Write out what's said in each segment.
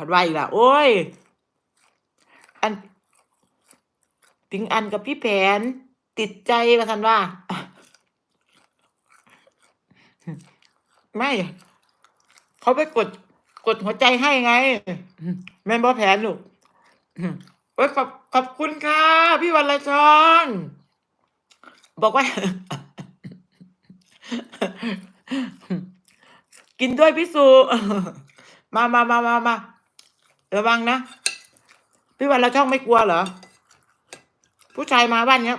ผัดไว้อีกละโอ้ย อันพิงอันกับพี่แผน ติดใจว่าทันว่า ไม่ เขาไปกด กดหัวใจให้ไง แม่นบ่แผนลูกโอ้ยขอบขอบคุณค่ะ พี่วันละชองบอกว่า กินด้วยพี่สุมามามามามา ระวังนะ พี่วันละช่องไม่กลัวเหรอ ผู้ชายมาบ้านเนี้ย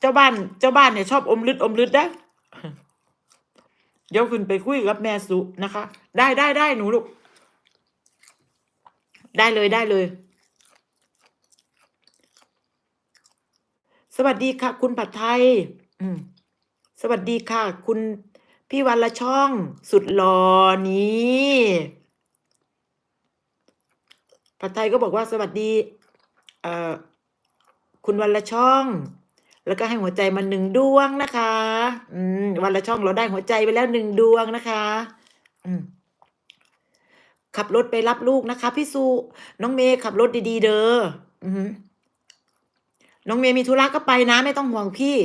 เจ้าบ้าน เจ้าบ้านเนี่ยชอบอมลึดอมลึดนะเดี๋ยวคุณไปคุยกับแม่สุนะคะ ได้ได้ได้หนูลูก ได้เลยได้เลย สวัสดีค่ะ คุณผัดไทย อืม สวัสดีค่ะ คุณพี่วันละช่องสุดหล่อนี้ ผัดไทยก็บอกว่าสวัสดีคุณวันละช่อง แล้วก็ให้หัวใจมาหนึ่งดวงนะคะอืมวันละช่องเราได้หัวใจไปแล้วหนึ่งดวงนะคะ อืมขับรถไปรับลูกนะคะพี่สุน้องเมย์ขับรถดี ๆ เด้ออือหือน้องเมย์มีธุระก็ไปนะ ไม่ต้องห่วงพี่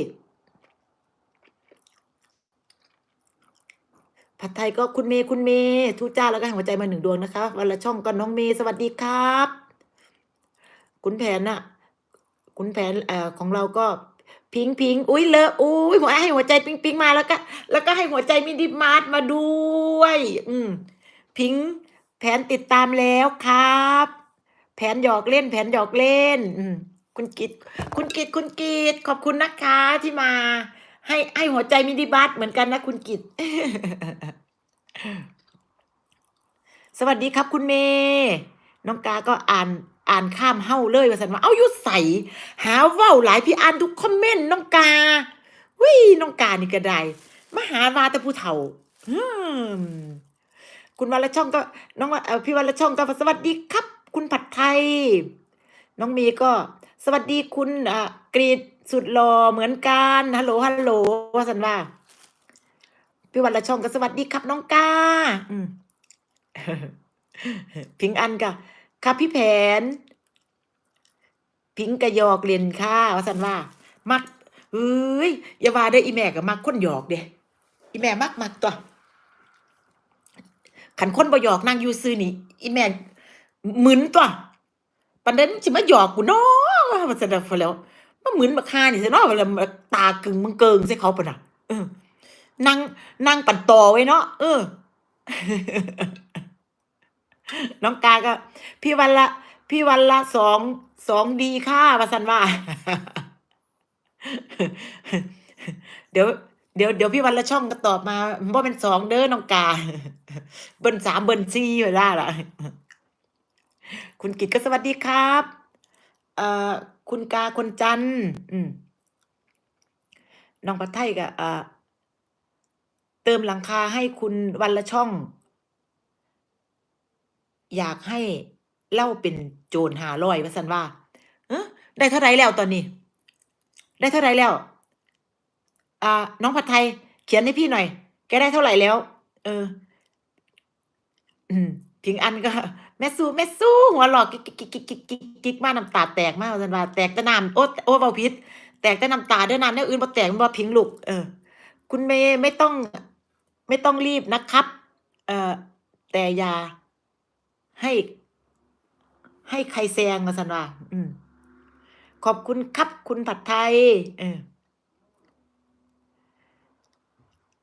ผัดไทยก็คุณเมย์คุณเมย์ทุจ้าแล้วก็ให้หัวใจมาหนึ่งดวงนะคะวันละช่องก็น้องเมย์สวัสดีครับ คุณแผนน่ะคุณแผนเอ่อของเราก็พิงพิงอุ้ยเลอะอุ้ยหัวให้หัวใจปิงปิงมาแล้วก็ แล้วก็ให้หัวใจมินิมาร์ทมาด้วย อืมพิงแผนติดตามแล้วครับ แผนหยอกเล่น แผนหยอกเล่น อืมคุณกิตคุณกิตคุณกิตขอบคุณนะคะที่มา ให้ให้หัวใจมินิบัสเหมือนกันนะคุณกิตสวัสดีครับคุณเมย์น้องกาก็อ่านอ่านข้ามเฮ้าเลยว่าสันว่าเอายุใสหาเว้าหลายพี่อ่านทุกคอมเมนต์น้องกาวิน้องกานี่ก็ได้มหาวาต่ผู้เฒ่าคุณวันละช่องก็ น้องพี่วันละช่องก็สวัสดีครับ คุณผัดไทย น้องเมีก็ สวัสดีคุณอะกรีด สุดหล่อเหมือนกันฮัลโหลฮัลโหลว่าสันว่าพี่วันละช่องก็สวัสดีครับน้องกาอืมพิงอันกะครับพี่แผน พิงกะยอกเล่นค่ะว่าสันว่า มักเอ้ยอย่าว่าได้อีแม่ก็มักคนหยอกเด้อีแม่มักมักตัวขันคนบ่หยอกนางยูซื้อนี่อีแม่หมึนตัวปันเดนสิมาหยอกกูเนาะว่าสันว่าแล้ว มาหมึนบักฮานี่ซะเนาะเวลามาตากึ่งมึงเกิงใส่เขาปะน่ะเออนั่งนั่งปั่นต่อไว้เนาะเออ น้องกาก็ พี่วันละ พี่วันละสองสองดีค่ะวาสันว่า เดี๋ยวเดี๋ยวเดี๋ยวพี่วันละช่องก็ตอบมาว่าเป็นสองเด้อน้องกา เบิ้ลสามเบิ้ลสี่เวลาล่ะ คุณกิตก็สวัสดีครับ เอ่อคุณกาคนจันอืมน้องปัทไทยก็เอ่อเติมหลังคาให้คุณวันละช่อง อยากให้เล่าเป็นโจรหาร้อยว่าสันว่าเออได้เท่าไรแล้วตอนนี้ ได้เท่าไรแล้ว อ่า น้องผัดไทย เขียนให้พี่หน่อย แกได้เท่าไหร่แล้ว เออ อืม พิงอันก็ แม่สู้แม่สู้หัวหลอกกิ๊กกิ๊กกิ๊กกิ๊กกิ๊กกิ๊กมาน้ำตาแตกมากสันว่าแตกแต่น้ำโอ้โอ้เบาพิษแตกแต่น้ำตาเด้อน้ำเนี่ยอื่นบ่แตกมันบ่พิงลูกเออ คุณเมย์ไม่ต้อง ไม่ต้องรีบนะครับ เออแต่อย่าให้ ให้ใครแซงมาสันว่าอืม ขอบคุณครับคุณผัดไทย เออ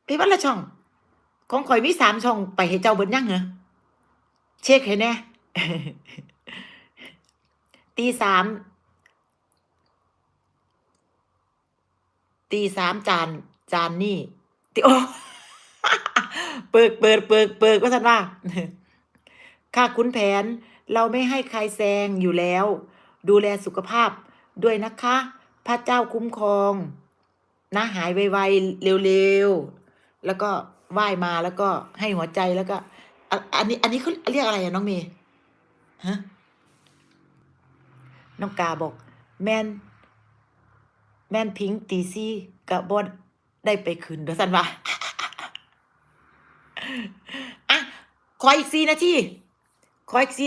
พี่วันละช่อง ของข่อยมีสามช่องไปให้เจ้าเบิดยังเหรอ เช็คให้แน่ตีสามตีสามจานจานนี่ตีโอเปิกเปิดเปิกเปิกก็สันว่าค่ะคุณแผนเราไม่ให้ใครแซงอยู่แล้ว ดูแลสุขภาพด้วยนะคะ พระเจ้าคุ้มครอง นะหายไวๆเร็วๆ แล้วก็ไหว้มาแล้วก็ให้หัวใจแล้วก็ อันนี้ อันนี้เขาเรียกอะไรอะน้องเมย์ฮะน้องกาบอก แมนแมนพิงตีซี่กับบอดได้ไปคืนเดี๋ยวสันว่าอะขออีกซีนาทีขออีกซี